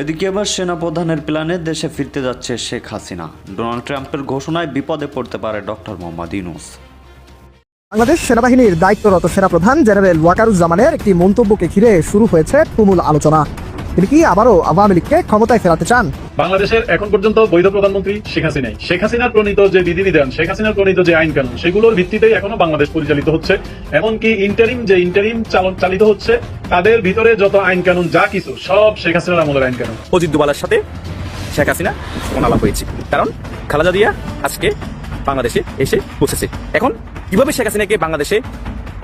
এদিকে এবার সেনাপ্রধানের প্ল্যানে দেশে ফিরতে যাচ্ছে শেখ হাসিনা। ডোনাল্ড ট্রাম্পের ঘোষণায় বিপদে পড়তে পারে ডক্টর মোহাম্মদ ইউনুস। বাংলাদেশ সেনাবাহিনীর দায়িত্বরত সেনাপ্রধান জেনারেল ওয়াকারুজ্জামানের একটি মন্তব্যকে ঘিরে শুরু হয়েছে তুমুল আলোচনা। তিনি কি আবারও আওয়ামী লীগকে ক্ষমতায় ফেরাতে চান? বাংলাদেশের এখন পর্যন্ত বৈধ প্রধানমন্ত্রী শেখ হাসিনাই। শেখ হাসিনার প্রণীত যে বিধিবিধান শেখ হাসিনার প্রণীত যে আইন কানুন সেগুলোর ভিত্তিতেই এখনও বাংলাদেশ পরিচালিত হচ্ছে। এমনকি ইন্টারিম যে ইন্টারিম চালিত হচ্ছে তাদের ভিতরে যত আইন কানুন যা কিছু সব শেখ হাসিনার আমলের আইন কানুন। অজিত দুবালার সাথে শেখ হাসিনা ফোনালাপ হয়েছে। কারণ খালেদা জিয়া আজকে বাংলাদেশে এসে পৌঁছেছে এখন কীভাবে শেখ হাসিনাকে বাংলাদেশে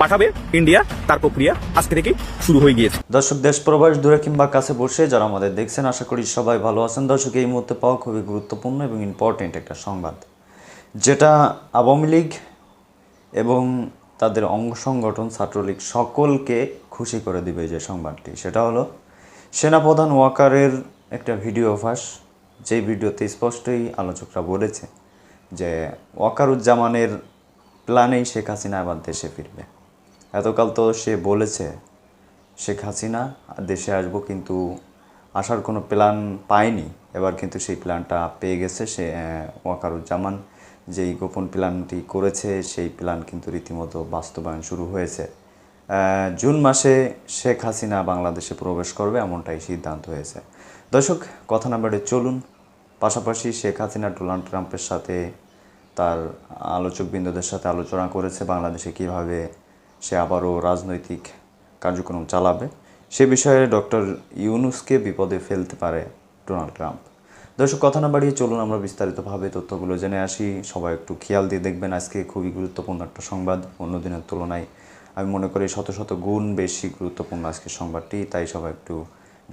পাঠাবে ইন্ডিয়া, তার প্রক্রিয়া আজকে থেকে শুরু হয়ে গিয়েছে। দর্শক, দেশ প্রবাস দূরে কিংবা কাছে বসে যারা আমাদের দেখছেন, আশা করি সবাই ভালো আছেন। দর্শক, এই মুহূর্তে পাওয়া খুবই গুরুত্বপূর্ণ এবং ইম্পর্টেন্ট একটা সংবাদ, যেটা আওয়ামী লীগ এবং তাদের অঙ্গ সংগঠন ছাত্রলীগ সকলকে খুশি করে দিবে যে সংবাদটি। সেটা হলো, সেনাপ্রধান ওয়াকারের একটা ভিডিও ফাঁস যেই ভিডিওতে স্পষ্টই আলোচকরা বলেছে যে, ওয়াকারুজ্জামানের প্ল্যানেই শেখ হাসিনা আবার দেশে ফিরবে। এতকাল তো সে বলেছে, শেখ হাসিনা দেশে আসব কিন্তু আসার কোনো প্ল্যান পায়নি। এবার কিন্তু সেই প্ল্যানটা পেয়ে গেছে সে ওয়াকারুজ্জামান। যেই গোপন প্ল্যানটি করেছে, সেই প্ল্যান কিন্তু রীতিমতো বাস্তবায়ন শুরু হয়েছে। জুন মাসে শেখ হাসিনা বাংলাদেশে প্রবেশ করবে এমনটাই সিদ্ধান্ত হয়েছে। দর্শক, কথা না বেড়ে চলুন। পাশাপাশি শেখ হাসিনা, ডোনাল্ড ট্রাম্পের সাথে তার আলোচকবৃন্দদের সাথে আলোচনা করেছে বাংলাদেশে কীভাবে সে আবারও রাজনৈতিক কার্যক্রম চালাবে। সে বিষয়ে ডক্টর ইউনুসকে বিপদে ফেলতে পারে ডোনাল্ড ট্রাম্প। দর্শক, কথা না বাড়িয়ে চলুন আমরা বিস্তারিতভাবে তথ্যগুলো জেনে আসি। সবাই একটু খেয়াল দিয়ে দেখবেন আজকে খুবই গুরুত্বপূর্ণ একটা সংবাদ। অন্য দিনের তুলনায় আমি মনে করি শত শত গুণ বেশি গুরুত্বপূর্ণ আজকের সংবাদটি, তাই সবাই একটু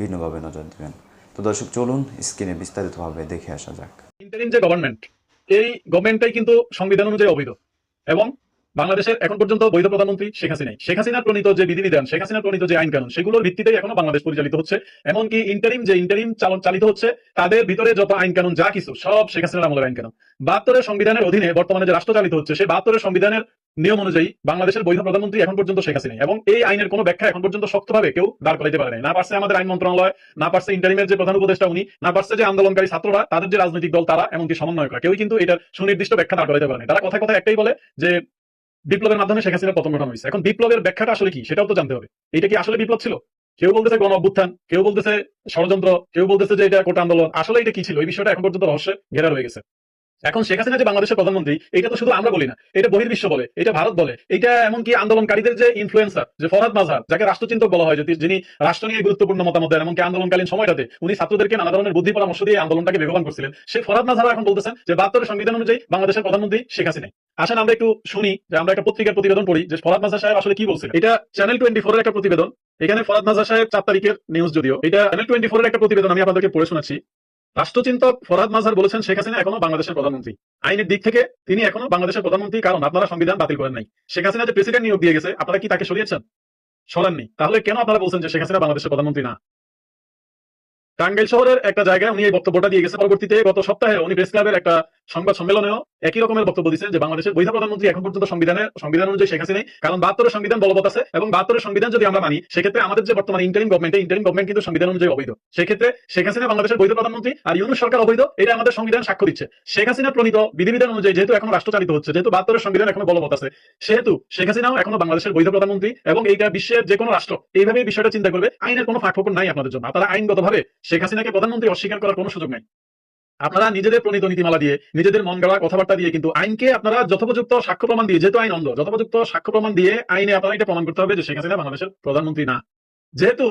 ভিন্নভাবে নজর দিবেন। তো দর্শক, চলুন স্ক্রিনে বিস্তারিতভাবে দেখে আসা যাক। ইন্টারিম যে গভর্নমেন্ট এই গভর্নমেন্টটাই কিন্তু সংবিধান অনুযায়ী অবৈধ এবং বাংলাদেশের এখন পর্যন্ত বৈধ প্রধানমন্ত্রী শেখ হাসিনাই। শেখ হাসিনার প্রণীত যে বিধিবিধান, শেখ হাসিনার প্রণীত যে আইন কানুন সেগুলোর ভিত্তিতেই এখনও বাংলাদেশ পরিচালিত হচ্ছে। এমনকি ইন্টারিম যে ইন্টারিম চালিত হচ্ছে, তাদের ভিতরে যত আইন কানুন যা কিছু, সব শেখ হাসিনার আমলের আইন কানুন বাহাত্তরের সংবিধানের অধীনে বর্তমানে যে রাষ্ট্র চালিত হচ্ছে, সেই বাহাত্তরের সংবিধানের নিয়ম অনুযায়ী বাংলাদেশের বৈধ প্রধানমন্ত্রী এখন পর্যন্ত শেখ হাসিনাই। এবং এই আইনের কোনো ব্যাখ্যা এখন পর্যন্ত শক্তভাবে কেউ দাঁড় করাইতে পারে না পারছে আমাদের আইন মন্ত্রণালয়, না পারছে ইন্টারিমের যে প্রধান উপদেষ্টা উনি, না পারছে যে আন্দোলনকারী ছাত্ররা, তাদের যে রাজনৈতিক দল তারা, এমনকি সমন্বয়করা। কেউই কিন্তু এটার সুনির্দিষ্ট ব্যাখ্যা দাঁড় করাইতে পারে তারা কথায় কথায় একটাই বলে যে বিপ্লবের মাধ্যমে শেখ হাসিনার পতন ঘটানো হয়েছে। এখন বিপ্লবের ব্যাখ্যাটা আসলে কি? সেটাও তো জানতে হবে। এটা কি আসলে বিপ্লব ছিল? কেউ বলতেছে গণ অভ্যুত্থান, কেউ বলতেছে ষড়যন্ত্র, কেউ বলতেছে যে এটা কোটা আন্দোলন। আসলে এটা কি ছিল? এই বিষয়টা এখন পর্যন্ত রহস্যে ঘেরা রয়ে গেছে। এখন শেখ হাসিনা যে বাংলাদেশের প্রধানমন্ত্রী এটা তো শুধু আমরা বলি না, এটা বহির্বিশ্ব বলে, এটা ভারত বলে, এটা এমনকি আন্দোলনকারীদের যে ইনফ্লুয়েন্সার যে ফরহাদ মাঝহার যাকে রাষ্ট্রচিন্তক বলা হয় যিনি রাষ্ট্র নিয়ে গুরুত্বপূর্ণ মতামত দেন, এমনকি আন্দোলনকালীন সময়টাতে উনি ছাত্রদেরকে নানা ধরনের বুদ্ধি পরামর্শ দিয়ে আন্দোলনটাকে বেগবান করছিলেন, সেই ফরহাদ মাঝহার এখন বলতেছেন যে বাহাত্তরের সংবিধান অনুযায়ী বাংলাদেশের প্রধানমন্ত্রী শেখ হাসিনা। আসেন আমরা একটু শুনি, যে আমরা একটা পত্রিকার প্রতিবেদন পড়ি, যে ফরাদ মাঝহার সাহেব আসলে কি বলছেন এটা চ্যানেল টোয়েন্টি ফোর একটা প্রতিবেদন, এখানে ফরাদ মাঝহার সাহেব চার তারিখের নিউজ যদিও, এটা চ্যানেল টোয়েন্টি ফোর একটা প্রতিবেদন আমি আপনাদেরকে পড়ে শোনাচ্ছি। রাষ্ট্রচিন্তক ফরহাদ মাজার বলেছেন, শেখ হাসিনা এখনও বাংলাদেশের প্রধানমন্ত্রী। আইনের দিক থেকে তিনি এখনও বাংলাদেশের প্রধানমন্ত্রী, কারণ আপনারা সংবিধান বাতিল করেন নাই। শেখ হাসিনা যে প্রেসিডেন্ট নিয়োগ দিয়ে গেছে, আপনারা কি তাকে সরিয়েছেন? সরাননি। তাহলে কেন আপনারা বলছেন যে শেখ হাসিনা বাংলাদেশের প্রধানমন্ত্রী না? টাঙ্গাইল শহরের একটা জায়গায় উনি এই বক্তব্যটা দিয়ে গেছে। পরবর্তীতে গত সপ্তাহে উনি প্রেস ক্লাবের একটা সংবাদ সম্মেলনেও একই রকমের বক্তব্য দিচ্ছেন যে বাংলাদেশের বৈধ প্রধানমন্ত্রী এখন পর্যন্ত সংবিধানের সংবিধান অনুযায়ী শেখ হাসিনাই কারণ বাহাত্তরের সংবিধান বলবৎ আছে এবং বাহাত্তরের সংবিধান যদি আমরা মানি, সেক্ষেত্রে আমাদের যে বর্তমানে ইন্টারিম গভর্নমেন্ট ইন্টারিম গভর্নমেন্ট কিন্তু সংবিধান অনুযায়ী অবৈধ। সেক্ষেত্রে শেখ হাসিনা বাংলাদেশের বৈধ প্রধানমন্ত্রী আর ইউনুস সরকার অবৈধ, এটা আমাদের সংবিধান সাক্ষ্য দিচ্ছে। শেখ হাসিনা প্রণীত বিধিবিধান অনুযায়ী যেহেতু এখন রাষ্ট্র চালিত হচ্ছে, যেহেতু বাহাত্তরের সংবিধান এখনও বলবৎ আছে, সেহেতু শেখ হাসিনাও এখনও বাংলাদেশের বৈধ প্রধানমন্ত্রী এবং এইটা বিশ্বের যে কোনো রাষ্ট্র এইভাবে বিষয়টা চিন্তা করবে। আইনের কোনো ফাঁক নাই আপনাদের জন্য। আপনারা আইনগতভাবে শেখ হাসিনাকে প্রধানমন্ত্রী অস্বীকার করার কোনো সুযোগ নেই। আপনারা নিজেদের প্রণীত নীতিমালা দিয়ে, নিজেদের মন গড়া কথাবার্তা দিয়ে কিন্তু আইনকে আপনারা যথোপযুক্ত সাক্ষ্য প্রমাণ দিয়ে, যেহেতু আইন অন্ধ, যথোপযুক্ত সাক্ষ্য প্রমাণ দিয়ে আইনে আপনারা এটা প্রমাণ করতে হবে যে শেখ হাসিনা বাংলাদেশের প্রধানমন্ত্রী না। যেহেতু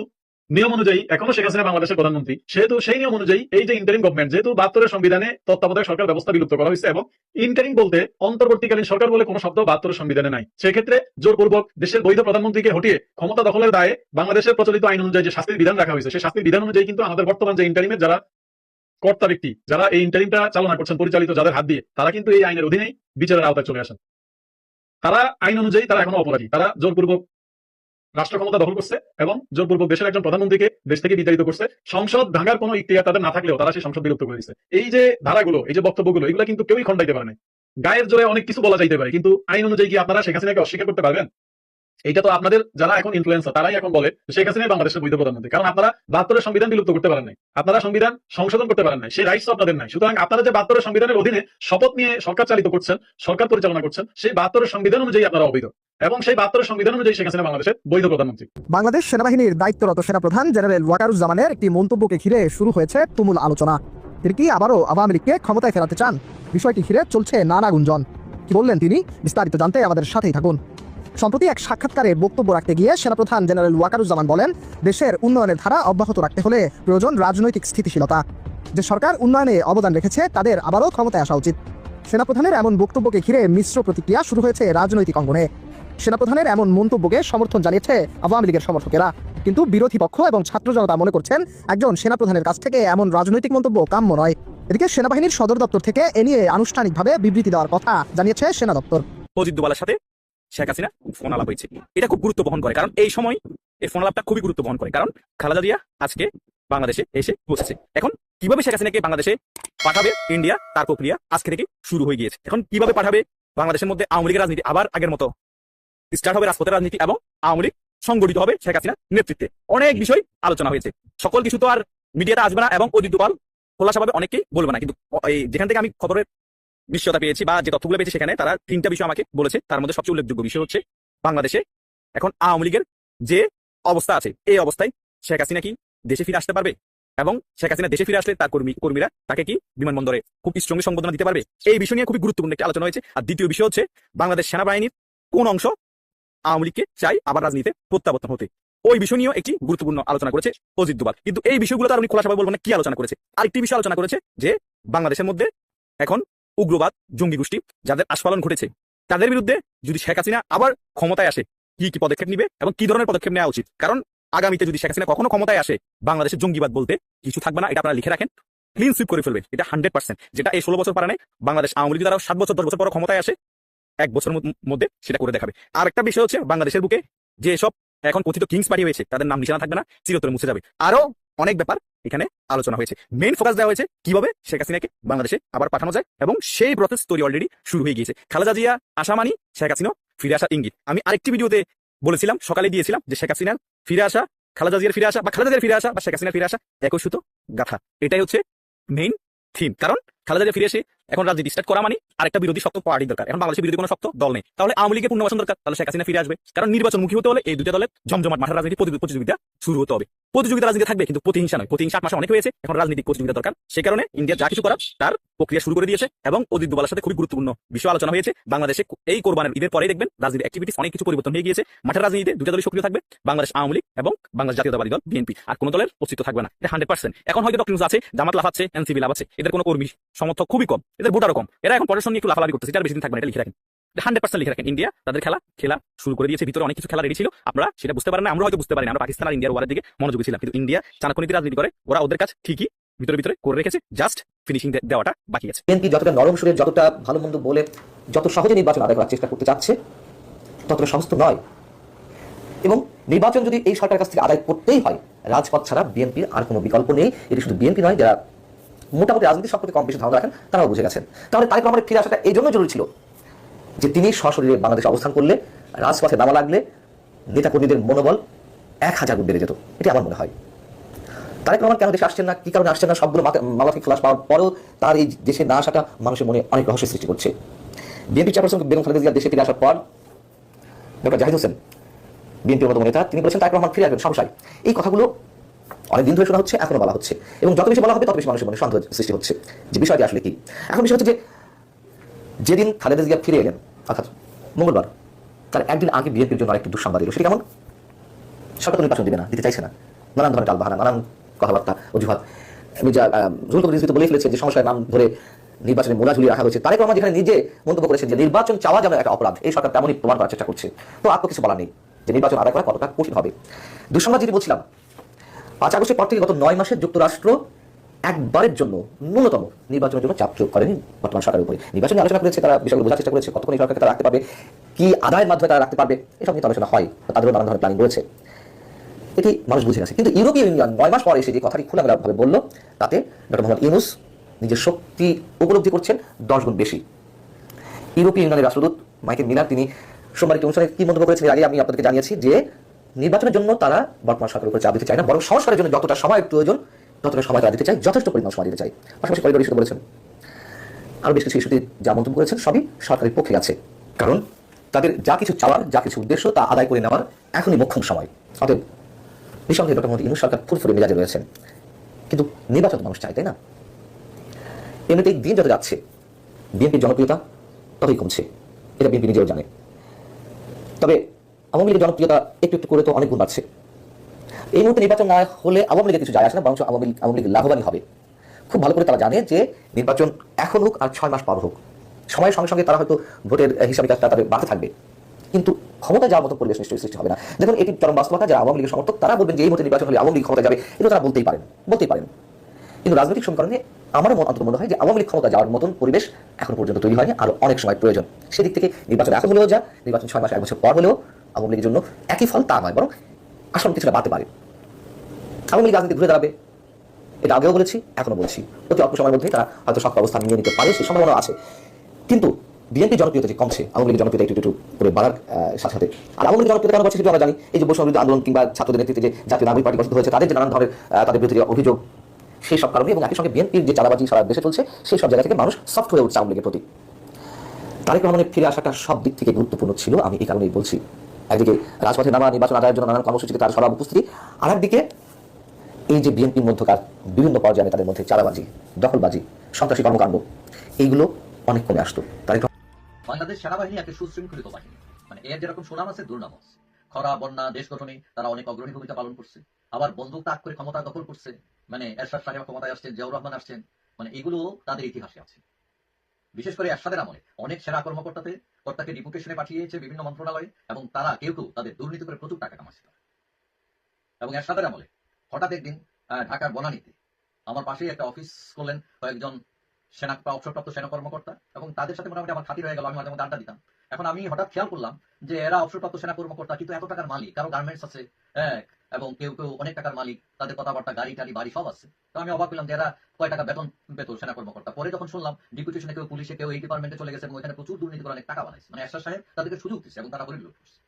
নিয়ম অনুযায়ী এখনও শেখ হাসিনা বাংলাদেশের প্রধানমন্ত্রী, সেহেতু সেই নিয়ম অনুযায়ী এই যে ইন্টারিম গভর্নমেন্ট যেহেতু বাহাত্তরের সংবিধানে তত্ত্বাবধায়ক সরকার ব্যবস্থা বিলুপ্ত করা হয়েছে এবং ইন্টারিম বলতে অন্তর্বর্তীকালীন সরকার বলে কোনো শব্দ বাহাত্তরের সংবিধানে নাই। সেক্ষেত্রে জোরপূর্বক দেশের বৈধ প্রধানমন্ত্রীকে হটিয়ে ক্ষমতা দখলের দায়ে বাংলাদেশের প্রচলিত আইন অনুযায়ী যে শাস্তির বিধান রাখা হয়েছে, সেই শাস্তির বিধান অনুযায়ী কিন্তু আমাদের বর্তমান যে ইন্টারিমের যারা কর্তা ব্যক্তি যারা এই ইন্টারিমটা চালনা করছেন, পরিচালিত যাদের হাত দিয়ে, তারা কিন্তু এই আইনের অধীনেই বিচারের আওতায় চলে আসেন। তারা আইন অনুযায়ী তারা এখনও অপরাধী। তারা জোরপূর্বক রাষ্ট্র ক্ষমতা দখল করছে এবং জোরপূর্বক দেশের একজন প্রধানমন্ত্রীকে দেশ থেকে বিতাড়িত করছে। সংসদ ভাঙার কোনো ইতিহার তাদের না থাকলেও তারা সেই সংসদ বিলুপ্ত করে দিচ্ছে এই যে ধারাগুলো, এই যে বক্তব্যগুলো, এগুলো কিন্তু কেউই খন্ডাইতে পারে না গায়ের জোরে অনেক কিছু বলা যাইতে পারে, কিন্তু আইন অনুযায়ী কি আপনারা হাসিনাকে অস্বীকার করতে পারবেন? এইটা তো আপনাদের যারা এখন ইনফ্লুয়েন্সার তারাই এখন বলে শেখ হাসিনাই বাংলাদেশের বৈধ প্রধানমন্ত্রী। কারণ আপনারা বাহাত্তরের সংবিধান বিলুপ্ত করতে পারেন নাই। আপনারা সংবিধান সংশোধন করতে পারেন নাই। সেই রাইটস আপনাদের নাই। সুতরাং আপনারা যে বাহাত্তরের সংবিধানের অধীনে শপথ নিয়ে সরকার চালিত করছেন, সরকার পরিচালনা করছেন, সেই বাহাত্তরের সংবিধান অনুযায়ী আপনারা অবৈধ। এবং সেই বাহাত্তরের সংবিধান অনুযায়ী শেখ হাসিনা বাংলাদেশের বৈধ প্রধানমন্ত্রী। বাংলাদেশ সেনাবাহিনীর দায়িত্বরত সেনাপ্রধান জেনারেল ওয়াকারুজ্জামানের একটি মন্তব্যকে ঘিরে শুরু হয়েছে তুমুল আলোচনা। তিনি কি আবারও আওয়ামী লীগকে ক্ষমতায় ফেরাতে চান? বিষয়টি ঘিরে চলছে নানা গুঞ্জন। কি বললেন তিনি? বিস্তারিত জানতে আমাদের সাথেই থাকুন। সম্প্রতি এক সাক্ষাৎকারে বক্তব্য রাখতে গিয়ে সেনাপ্রধান জেনারেল ওয়াকারুজ্জামান বলেন, দেশের উন্নয়নের ধারা অব্যাহত রাখতে হলে প্রয়োজন রাজনৈতিক স্থিতিশীলতা। যে সরকার উন্নয়নে অবদান রেখেছে, তাদের আবারও ক্ষমতায় আসা উচিত। সেনাপ্রধানের এমন বক্তব্যকে ঘিরে মিশ্র প্রতিক্রিয়া শুরু হয়েছে রাজনৈতিক অঙ্গনে। সেনাপ্রধানের এমন মন্তব্যকে সমর্থন জানিয়েছে আওয়ামী লীগের সমর্থকেরা। কিন্তু বিরোধী পক্ষ এবং ছাত্র জনতা মনে করছেন, একজন সেনাপ্রধানের কাছ থেকে এমন রাজনৈতিক মন্তব্য কাম্য নয়। এদিকে সেনাবাহিনীর সদর দপ্তর থেকে এ নিয়ে আনুষ্ঠানিকভাবে বিবৃতি দেওয়ার কথা জানিয়েছে সেনা দপ্তর। অজিত সাথে শেখ হাসিনা ফোন আলাপ হয়েছে। এটা খুব গুরুত্ব বহন করে, কারণ এই সময় এই ফোন আলাপটা খুবই গুরুত্ব বহন করে, কারণ খালেদা জিয়া আজকে বাংলাদেশে এসে বসেছে। এখন কীভাবে শেখ হাসিনাকে বাংলাদেশে পাঠাবে ইন্ডিয়া, তার প্রক্রিয়া আজকে থেকে শুরু হয়ে গিয়েছে। এখন কীভাবে পাঠাবে বাংলাদেশের মধ্যে আওয়ামী লীগের রাজনীতি আবার আগের মতো স্টার্ট হবে রাজপথের রাজনীতি এবং আওয়ামী লীগ সংগঠিত হবে শেখ হাসিনার নেতৃত্বে। অনেক বিষয় আলোচনা হয়েছে। সকল কিছু তো আর মিডিয়াতে আসবে না এবং অজিত দোবাল খোলাসাভাবে অনেকেই বলবে না। কিন্তু যেখান থেকে আমি খবরের নিশ্চয়তা পেয়েছি বা যে তথ্যগুলো পেয়েছি সেখানে তারা তিনটা বিষয় আমাকে বলেছে। তার মধ্যে সবচেয়ে উল্লেখযোগ্য বিষয় হচ্ছে বাংলাদেশে এখন আওয়ামী লীগের যে অবস্থা আছে, এই অবস্থায় শেখ হাসিনা কি দেশে ফিরে আসতে পারবে? এবং শেখ হাসিনা দেশে ফিরে আসলে তার কর্মী, কর্মীরা তাকে কি বিমানবন্দরে খুব স্ট্রংলি সম্বোধনা দিতে পারবে? এই বিষয় নিয়ে খুবই গুরুত্বপূর্ণ একটি আলোচনা হয়েছে। আর দ্বিতীয় বিষয় হচ্ছে বাংলাদেশ সেনাবাহিনীর কোন অংশ আওয়ামী লীগকে চাই আবার রাজনীতিতে প্রত্যাবর্তন হতে? ওই বিষয় নিয়েও একটি গুরুত্বপূর্ণ আলোচনা করেছে অজিত দুবাল কিন্তু এই বিষয়গুলো তার উনি খোলাসাভাবে বলবেন কি আলোচনা করেছে? আরেকটি বিষয় আলোচনা করেছে যে বাংলাদেশের মধ্যে এখন উগ্রবাদ, জঙ্গি গোষ্ঠী যাদের আস্ফালন ঘটেছে, তাদের বিরুদ্ধে যদি শেখ হাসিনা আবার ক্ষমতায় আসে, কি কি পদক্ষেপ নিবে এবং কি ধরনের পদক্ষেপ নেওয়া উচিত? কারণ আগামীতে যদি শেখ হাসিনা কখনো ক্ষমতায় আসে, বাংলাদেশের জঙ্গিবাদ বলতে কিছু থাকবে না, এটা আপনারা লিখে রাখেন ক্লিন সুইপ করে ফেলবে, এটা হান্ড্রেড পার্সেন্ট যেটা এই ষোলো বছর পারে বাংলাদেশ আওয়ামী লীগ দ্বারা সাত বছর, দশ বছর পর ক্ষমতায় আসে, এক বছরের মধ্য- সেটা করে দেখাবে। আর একটা বিষয় হচ্ছে বাংলাদেশের বুকে যে সব এখন কথিত কিংস পার্টি হয়েছে, তাদের নাম নিশানা থাকবে না, চিরতরে মুছে যাবে। আরও অনেক ব্যাপার এখানে আলোচনা হয়েছে। মেইন ফোকাস দেওয়া হয়েছে কীভাবে শেখ হাসিনাকে বাংলাদেশে আবার পাঠানো যায় এবং সেই প্রসেস তৈরি অলরেডি শুরু হয়ে গিয়েছে। খালেদা জিয়া আশা মানি শেখ হাসিনা, ফিরে আসা ইঙ্গিত। আমি আরেকটি ভিডিওতে বলেছিলাম, সকালে দিয়েছিলাম যে শেখ হাসিনার ফিরে আসা, খালেদা জিয়ার ফিরে আসা বা খালেদা জিয়ার ফিরে আসা বা শেখ হাসিনার ফিরে আসা একই সুতো গাথা। এটাই হচ্ছে মেইন থিম কারণ খালেদা জিয়া ফিরে এসে এখন রাজনীতি স্টার্ট করা মানে আরেকটা বিরোধী শক্ত পার্টি দরকার। এখন বাংলাদেশের বিরোধী কোনো শক্ত দল নেই। তাহলে আওয়ামী লীগের পুনর্বাসন দরকার? তাহলে শেখ হাসিনা ফিরে আসবে। কারণ নির্বাচন মুখী হতে হলে এই দুইটা দলের জমজমাট মাঠের রাজনীতি প্রতিযোগিতা শুরু হতে হবে। প্রতিযোগিতা রাজনীতি থাকবে, কিন্তু প্রতিহিংসা নয়। প্রতিহিংসা আট মাসে অনেক হয়েছে, এখন রাজনৈতিক প্রতিযোগিতা দরকার। সেই কারণে ইন্ডিয়া যা কিছু করার, তার প্রক্রিয়া শুরু করে দিয়েছে এবং অজিত দুবালের সাথে খুবই গুরুত্বপূর্ণ বিষয় আলোচনা হয়েছে। বাংলাদেশে এই কোরবানের ঈদের পরেই দেখবেন রাজনীতি অ্যাক্টিভিটিস অনেক কিছু পরিবর্তন হয়ে গিয়েছে। মাঠের রাজনীতিতে দুটা দলই সক্রিয় থাকবে, বাংলাদেশ আওয়ামী লীগ এবং বাংলাদেশ জাতীয়তাবাদী দল, বিএনপি। আর কোনো দলের অস্তিত্ব থাকবে না। এটা হান্ড্রেড পার্সেন্ট এখন হয়তো ডক্টর আছে, জামাত লাফাচ্ছে এনসিবি লাফাচ্ছে। এদের কোনো কর্মী সমর্থক খুবই কম, এদের ভোটারও কম। এরা এখন প্রশাসন নিয়ে একটু লাফালাফি করতেছে, এটা বেশি দিন থাকবে এটা লিখে রাখেন। হান্ড্রেড পার্সেন্ট লিখে রাখেন। ইন্ডিয়া তাদের খেলা খেলা শুরু করে দিয়েছে, ভিতরে অনেক কিছু খেলা রেডি ছিল। আমরা সেটা বুঝতে পারি না, আমরা হয়তো বুঝতে পারি না। আমরা পাকিস্তান আর ইন্ডিয়ার ওয়ারের দিকে মনোযোগী ছিলাম। কিন্তু ইন্ডিয়া চাণক্যনীতি রাজনীতি করে, ওরা ওদের কাজ ঠিকই ভিতরে ভিতরে করে রেখেছে। জাস্ট ফিনিশিং দেওয়াটা বাকি আছে। বিএনপি যতটা নরম সুরে যতটা ভালো মন্দ বলে, যত সহজে নির্বাচন আদায় করার চেষ্টা করতে চাচ্ছে, ততটা সহজ তো নয়। এবং নির্বাচন যদি এই সরকারের কাছ থেকে আদায় করতেই হয়, রাজপথ ছাড়া বিএনপির আর কোনো বিকল্প নেই। এটি শুধু বিএনপি নয়, যারা মোটামুটি রাজনীতি সম্পর্কে কম বেশি ধারণা রাখেন, তারাও বুঝে গেছেন। তাহলে তারেক রহমানের ফিরে আসাটা এই জন্য জরুরি ছিল যে তিনি সশরীরে বাংলাদেশে অবস্থান করলে, রাজপথে দাবা লাগলে, নেতাকর্মীদের মনোবল এক হাজার গুণ বেড়ে যেত। এটি আমার মনে হয়। তারেক রহমান কেন দেশে আসছেন না, কি কারণে আসছেন না, সবগুলো মামলা থেকে খালাস পাওয়ার পরেও তার এই দেশে না আসাটা মানুষের মনে অনেক রহস্য সৃষ্টি করছে। বিএনপি চেয়ারপারসন বেগম খালেদা জিয়া দেশে ফিরে আসার পর, ডক্টর জাহিদ হোসেন, বিএনপির অন্যতম নেতা, তিনি বলেছেন, তারেক রহমান ফিরে আসবেন, সমস্যায়। এই কথাগুলো অনেক দিন ধরে শোনা হচ্ছে, এখনও বলা হচ্ছে। এবং যত বেশি বলা হবে, তত বেশি মানুষের মনে সন্দেহ সৃষ্টি হচ্ছে। যে বিষয়টি আসলে কি? এখন বিষয় হচ্ছে যে যেদিন খালেদা জিয়া ফিরে এলেন, অর্থাৎ মঙ্গলবার, তার একদিন আগে বিএনপির জন্য আরেকটি দুঃসংবাদ এলো। সেটি কেমন? সরকার নির্বাচন দিবে না, দিতে চাইছে না। নানান ধরনের টালবাহানা নানান কথাবার্তা, অজুহাত। আমি যা কবির বলেই ফেলেছে যে সমস্যার নাম ধরে নির্বাচনে মোলা ঝুলিয়ে রাখা হয়েছে। তারেক রহমান যেখানে নিজে মন্তব্য করেছেন যে নির্বাচন চাওয়া যাবে একটা অপরাধ, এই সরকার তেমনই প্রমাণ করার চেষ্টা করছে। তো আর তো কিছু বলা নেই যে নির্বাচন আদায় করা কতটা কঠিন হবে। দুঃসংবাদ যেটি বলছিলাম, পাঁচ আগস্টের পর থেকে গত নয় মাসে যুক্তরাষ্ট্র একবারের জন্য ন্যূনতম নির্বাচনের জন্য চাপ প্রয়োগ করেনি বর্তমান সরকারের উপরে। নির্বাচনে আলোচনা করেছে তারা, বিষয়গুলো বোঝার চেষ্টা করেছে, কতক্ষণ সরকারকে তারা রাখতে পারবে, কি আদায়ের মাধ্যমে তারা রাখতে পারবে, এসব নিয়ে আলোচনা হয় তাদেরও নানান ধরনের প্ল্যানিং রয়েছে। এটি মানুষ বুঝে গেছে। কিন্তু ইউরোপীয় ইউনিয়ন নয় মাস পরে এসে যে কথাটি খোলামেলাভাবে বলল, তাতে ডক্টর মোহাম্মদ ইউনুস নিজের শক্তি উপলব্ধি করছেন দশ গুণ বেশি। ইউরোপীয় ইউনিয়নের রাষ্ট্রদূত মাইকেল মিলার, তিনি সোমবার একটি অনুষ্ঠানে কি মন্তব্য করেছেন আগে আমি আপনাদেরকে জানিয়েছি যে, নির্বাচনের জন্য তারা বর্তমান সরকারের উপর চাপ দিতে চায় না, বরং সংস্কারের জন্য যতটা সময় প্রয়োজন ততটা সময় তারা দিতে চায়, যথেষ্ট পরিমাণ সময় দিতে চায়। পাশাপাশি করিডোর ইস্যুতে বলেছেন আরও বেশ কিছু ইস্যুতে যা মন্তব্য করেছেন, সবই সরকারের পক্ষে আছে। কারণ তাদের যা কিছু চাওয়ার, যা কিছু উদ্দেশ্য, তা আদায় করে নেওয়ার এখনই মোক্ষম সময়। অতএব নিঃসন্দেহে ডক্টর মোদী ইনু সরকার ফুরফুরে মেজাজে রয়েছেন। কিন্তু নির্বাচন মানুষ চায়, তাই না? এমনিতেই দিন যত যাচ্ছে, বিএনপির জনপ্রিয়তা ততই কমছে। এটা বিএনপি নিজেও জানে। তবে আওয়ামী লীগের জনপ্রিয়তা একটু একটু করে তো অনেক গুণ বাড়ছে। এই মুহূর্তে নির্বাচন না হলে আওয়ামী লীগের কিছু যায় আসে না, বরঞ্চ আওয়ামী লীগ আওয়ামী লীগ লাভবানই হবে। খুব ভালো করে তারা জানে যে নির্বাচন এখন হোক আর ছয় মাস পর হোক। সময়ের সঙ্গে সঙ্গে তারা হয়তো ভোটের হিসাবে তাদের বাড়তে থাকবে। কিন্তু ক্ষমতা যাওয়ার মতো পরিবেশ নিশ্চয়ই সৃষ্টি হবে না। দেখুন, এটি চরম বাস্তবতা, যারা আওয়ামী লীগের সমর্থক, তারা বলবেন যে এই মুহূর্তে নির্বাচন হলে আওয়ামী লীগ ক্ষমতা যাবে, এটা তারা বলতেই পারেন বলতেই পারেন। কিন্তু রাজনৈতিক সমীকরণে আমারও মন- অন্তত মনে হয় যে আওয়ামী লীগ ক্ষমতা যাওয়ার মতন পরিবেশ এখন পর্যন্ত তৈরি হয়নি, আরও অনেক সময় প্রয়োজন। সেদিক থেকে নির্বাচন এখন হলেও যা, নির্বাচন ছয় মাস, এক বছর পর হলেও আওয়ামী লীগের জন্য একই ফল তা নয়, বরং আসন কিছুটা বাড়তে পারে। আওয়ামী লীগ রাজনীতি ঘুরে দাঁড়াবে, এটা আগেও বলেছি এখনও বলছি। অতি অল্প সময়ের মধ্যেই তারা হয়তো শক্ত অবস্থান নিয়ে নিতে পারে, সেই সম্ভাবনা আছে। কিন্তু বিএনপি জনপ্রিয়তা যে কমছে, আওয়ামী লীগের জনপ্রিয়তা একটু একটু করে বাড়ার সাথে সাথে। আর আওয়ামী লীগের জনপ্রিয়তা কেন বাড়ছে সেটা আমরা জানি। এই যে বৈষম্য আন্দোলন কিংবা ছাত্রদের নেতৃত্বে যে জাতীয় নাগরিক পার্টি গঠিত হয়েছে, তাদের যে নানান ধরনের তাদের বিরুদ্ধে অভিযোগ, সেই সব কারণে এবং একই সঙ্গে বিএনপির যে চালাবাজি সারা দেশে চলছে, সেই সব জায়গা থেকে মানুষ সফট হয়ে উঠছে আওয়ামী লীগের প্রতি। তারেক রহমানের ফিরে আসাটা সব দিক থেকে গুরুত্বপূর্ণ ছিল, আমি এই কারণেই বলছি। একদিকে রাজপথে নামা নির্বাচন আদায়ের জন্য নানান কর্মসূচিতে তার সবার উপস্থিতি আর একদিকে এই যে বিএনপির মধ্যকার বিভিন্ন পর্যায়ে তাদের মধ্যে চালাবাজি দখলবাজি, সন্ত্রাসী কর্মকাণ্ড, এইগুলো অনেক কমে আসতো। তারেক বাংলাদেশ সেনাবাহিনী একটা সুশৃঙ্খলিত বাহিনী। মানে এর যেরকম সুনাম আছে দুর্নাম আছে। খরা, বন্যা, দেশ গঠনে তারা অনেক অগ্রণী ভূমিকা পালন করছে। আবার বন্দুক তাক করে ক্ষমতা দখল করছে। মানে এরশাদ সাহেব ক্ষমতায় আসছেন, জিয়াউর রহমান আসছেন। মানে এগুলো তাদের ইতিহাসে আছে। বিশেষ করে এরশাদের আমলে অনেক সেনা কর্মকর্তাতে কর্তাকে ডিপুটেশনে পাঠিয়েছে বিভিন্ন মন্ত্রণালয়ে এবং তারা কেউ কেউ তাদের দুর্নীতি করে প্রচুর টাকা কামাচ্ছে তারা। এবং এরশাদের আমলে হঠাৎ একদিন ঢাকার বনানীতে আমার পাশেই একটা অফিস করলেন কয়েকজন সেনা বা অবসরপ্রাপ্ত সেনা কর্মকর্তা এবং তাদের সাথে মোটামুটি আমার খাতির হয়ে গেল, আমি মাঝে মধ্যে আড্ডা দিতাম এখন আমি হঠাৎ খেয়াল করলাম যে এরা অবসরপ্রাপ্ত সেনা কর্মকর্তা কিন্তু এত টাকার মালিক, কারও গার্মেন্টস আছে এবং কেউ কেউ অনেক টাকার মালিক, তাদের কথাবার্তা, গাড়ি টাড়ি বাড়ি সব আছে। তো আমি অবাক পেলাম যে এরা কয় টাকা বেতন পেত সেনা কর্মকর্তা পরে যখন শুনলাম, ডিপুটেশনে কেউ পুলিশে, কেউ এই ডিপার্টমেন্টে চলে গেছে এবং ওইখানে প্রচুর দুর্নীতি করে অনেক টাকা বানাইছে। মানে এরশাদ সাহেব তাদেরকে সুযোগ দিচ্ছে এবং তারা লুট করছে।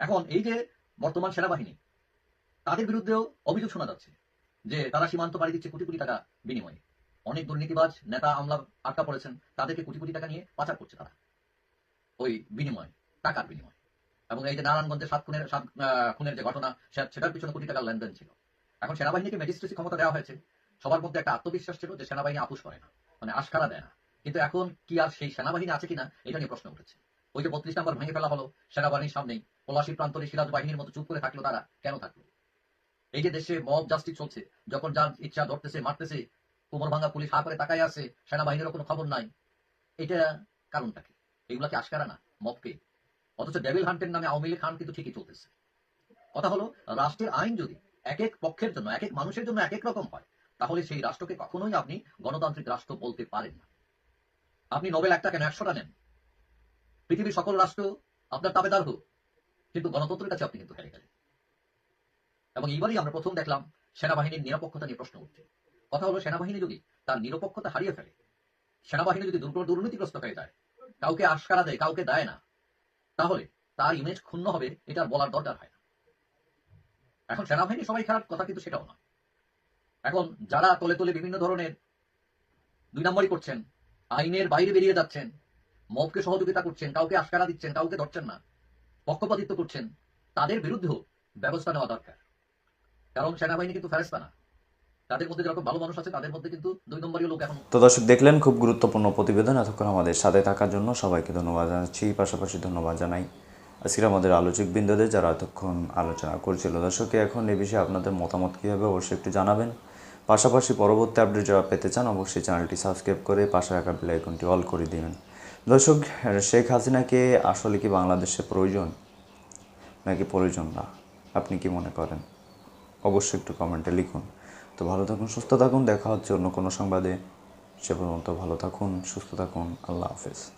এখন এই যে বর্তমান সেনাবাহিনী, তাদের বিরুদ্ধেও অভিযোগ শোনা যাচ্ছে যে তারা সীমান্ত পাড়ি দিচ্ছে কোটি কোটি টাকা বিনিময়ে। অনেক দুর্নীতিবাজ নেতা আমলা আটকা পড়েছেন, তাদেরকে কোটি কোটি টাকা নিয়ে পাচার করছে তারা। ওই বিনিময়, টাকার বিনিময়। এবং এই যে নারায়ণগঞ্জের সাত খুনের সাত খুনের যে ঘটনা সেটার পিছনে কোটি টাকার লেনদেন ছিল। এখন সেনাবাহিনীকে ম্যাজিস্ট্রেসি ক্ষমতা দেওয়া হয়েছে। সবার মধ্যে একটা আত্মবিশ্বাস ছিল যে সেনাবাহিনী আপুস করে না মানে আশকারা দেয় না। কিন্তু এখন কি আর সেই সেনাবাহিনী আছে কিনা, এটা নিয়ে প্রশ্ন উঠেছে। ওই যে বত্রিশ নাম্বার ভেঙে ফেলা হলো, সেনাবাহিনীর সামনেই পলাশী প্রান্তরে সিরাজ বাহিনীর মতো চুপ করে থাকল তারা, কেন থাকল? এই যে দেশে মব জাস্টিস চলছে, যখন যার ইচ্ছা ধরতেছে, মারতেছে, কোমর ভাঙা পুলিশ হা করে তাকায় আছে, সেনাবাহিনীরও কোনো খবর নাই, এটা কারণটা কি? এগুলা কি আশকারা না মবকে অথচ ডেভিল হান্টের নামে আওয়ামী লীগ হান্ট কিন্তু ঠিকই চলতেছে। কথা হলো, রাষ্ট্রের আইন যদি এক এক পক্ষের জন্য, এক এক মানুষের জন্য এক এক রকম হয়, তাহলে সেই রাষ্ট্রকে কখনোই আপনি গণতান্ত্রিক রাষ্ট্র বলতে পারেন না। আপনি নোবেল একটা কেন? একশোটা নেন। পৃথিবীর সকল রাষ্ট্র আপনার তাবেদার হোক, কিন্তু গণতন্ত্রের কাছে আপনি কিন্তু হেরে গেলেন এবং এইবারই আমরা প্রথম দেখলাম সেনাবাহিনীর নিরপেক্ষতা নিয়ে প্রশ্ন উঠছে। কথা হলো, সেনাবাহিনী যদি তার নিরপেক্ষতা হারিয়ে ফেলে, সেনাবাহিনী যদি দুর্নীতিগ্রস্ত হয়ে যায়, কাউকে আশকারা দেয়, কাউকে দেয় না তাহলে তার ইমেজ ক্ষুণ্ণ হবে, এটা বলার দরকার হয় না। এখন সেনাবাহিনী সবাই খারাপ, কথা কিন্তু সেটাও নয়। এখন যারা তলে তলে বিভিন্ন ধরনের দুই নম্বরই করছেন, আইনের বাইরে বেরিয়ে যাচ্ছেন, মবকে সহযোগিতা করছেন, কাউকে আশকারা দিচ্ছেন, কাউকে ধরছেন না, পক্ষপাতিত্ব করছেন, তাদের বিরুদ্ধেও ব্যবস্থা নেওয়া দরকার। কারণ সেনাবাহিনী কিন্তু ফেরেস্তা না। তাদের তো দর্শক, দেখলেন খুব গুরুত্বপূর্ণ প্রতিবেদন। এতক্ষণ আমাদের সাথে থাকার জন্য সবাইকে ধন্যবাদ জানাচ্ছি। পাশাপাশি ধন্যবাদ জানাই আজকের আমাদের আলোচক বিন্দুদের যারা এতক্ষণ আলোচনা করছিল। দর্শকে, এখন এ বিষয়ে আপনাদের মতামত কী হবে অবশ্যই একটু জানাবেন। পাশাপাশি পরবর্তী আপডেট যারা পেতে চান, অবশ্যই চ্যানেলটি সাবস্ক্রাইব করে পাশে রাখা বেল আইকনটি অল করে দিবেন। দর্শক, শেখ হাসিনাকে আসলে কি বাংলাদেশে প্রয়োজন নাকি প্রয়োজন না? আপনি কি মনে করেন? অবশ্যই একটু কমেন্টে লিখুন। তো ভালো থাকুন, সুস্থ থাকুন, দেখা হচ্ছে অন্য কোনো সংবাদে। সে পর্যন্ত ভালো থাকুন, সুস্থ থাকুন, আল্লাহ হাফেজ।